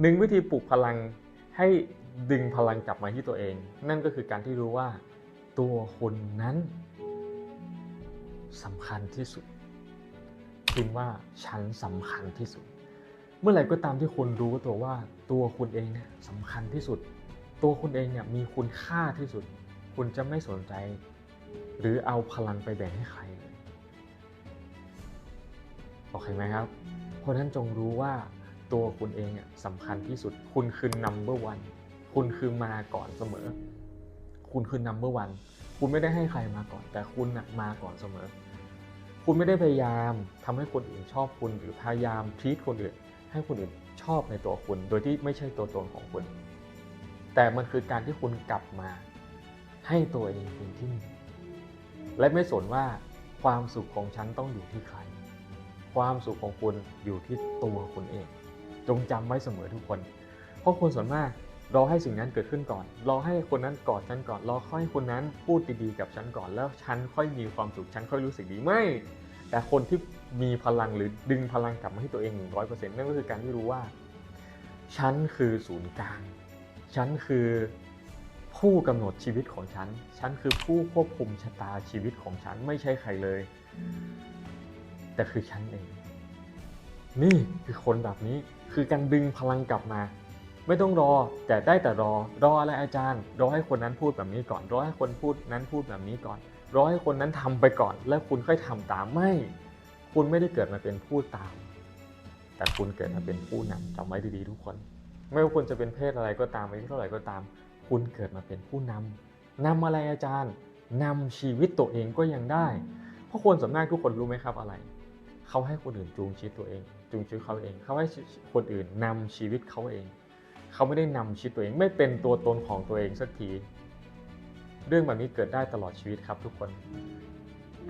หนึ่งวิธีปลุกพลังให้ดึงพลังกลับมาที่ตัวเอง นั่นก็คือการที่รู้ว่า ตัวคุณนั้นสำคัญที่สุดพิมพ์ว่าฉันสำคัญที่สุด เมื่อไหร่ก็ตามที่คุณรู้ตัวว่าตัวคุณเองเนี่ยสำคัญที่สุด ตัวคุณเองเนี่ยมีคุณค่าที่สุด คุณจะไม่สนใจ หรือเอาพลังไปแบ่งให้ใครโอเคไหมครับ เพราะฉะนั้นจงรู้ว่า ตัวคุณเองเนี่ยสำคัญที่สุด คุณคือ number one คุณคือมาก่อนเสมอ คุณคือ number one คุณไม่ได้ให้ใครมาก่อน แต่คุณนะมาก่อนเสมอ คุณไม่ได้พยายามทำให้คนอื่นชอบคุณ หรือพยายามทีทคนอื่น ให้คนอื่นชอบในตัวคุณ โดยที่ไม่ใช่ตัวตนของคุณ แต่มันคือการที่คุณกลับมา ให้ตัวเองเป็นที่หนึ่งและไม่สนว่าความสุขของฉันต้องอยู่ที่ใคร ความสุขของคุณอยู่ที่ตัวคุณเอง จงจำไว้เสมอทุกคน เพราะคนส่วนมากรอให้สิ่งนั้นเกิดขึ้นก่อน รอให้คนนั้นกอดฉันก่อน รอให้คนนั้นพูดดีๆกับฉันก่อน แล้วฉันค่อยมีความสุข ฉันค่อยรู้สึกดี ไม่ แต่คนที่มีพลังหรือดึงพลังกลับมาให้ตัวเอง100%นั่นก็คือการที่รู้ว่า ฉันคือศูนย์กลาง ฉันคือผู้กำหนดชีวิตของฉัน ฉันคือผู้ควบคุมชะตาชีวิตของฉันไม่ใช่ใครเลย แต่คือฉันเอง นี่คือคนแบบนี้คือการดึงพลังกลับมา ไม่ต้องรอแต่ได้แต่รอ รออะไรอาจารย์ รอให้คนนั้นพูดแบบนี้ก่อน รอให้คนพูดนั้นพูดแบบนี้ก่อน รอให้คนนั้นทำไปก่อน แล้วคุณค่อยทำตามไม่ คุณไม่ได้เกิดมาเป็นผู้ตาม แต่คุณเกิดมาเป็นผู้นำจำไว้ดีๆทุกคน ไม่ว่าคุณจะเป็นเพศอะไรก็ตามอายุเท่าไหร่ก็ตาม คุณเกิดมาเป็นผู้นำนำอะไรอาจารย์นำชีวิตตัวเองก็ยังได้ เพราะคนส่วนมากทุกคนรู้ไหมครับอะไร เขาให้คนอื่นจูงชีวิตตัวเอง จูงชีวิตเขาเอง เขาให้คนอื่นนำชีวิตเขาเอง เขาไม่ได้นำชีวิตตัวเอง ไม่เป็นตัวตนของตัวเองสักที เรื่องแบบนี้เกิดได้ตลอดชีวิตครับทุกคน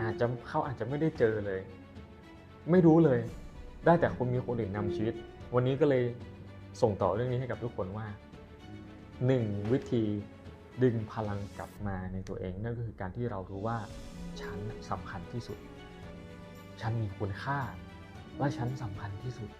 อาจจะเขาอาจจะไม่ได้เจอเลย ไม่รู้เลย ได้แต่คุณมีคนอื่นนำชีวิต วันนี้ก็เลยส่งต่อเรื่องนี้ให้กับทุกคนว่า 1. วิธีดึงพลังกลับมาในตัวเอง นั่นก็คือการที่เรารู้ว่าฉันสำคัญที่สุด ฉันมีคุณค่า และฉันสำคัญที่สุด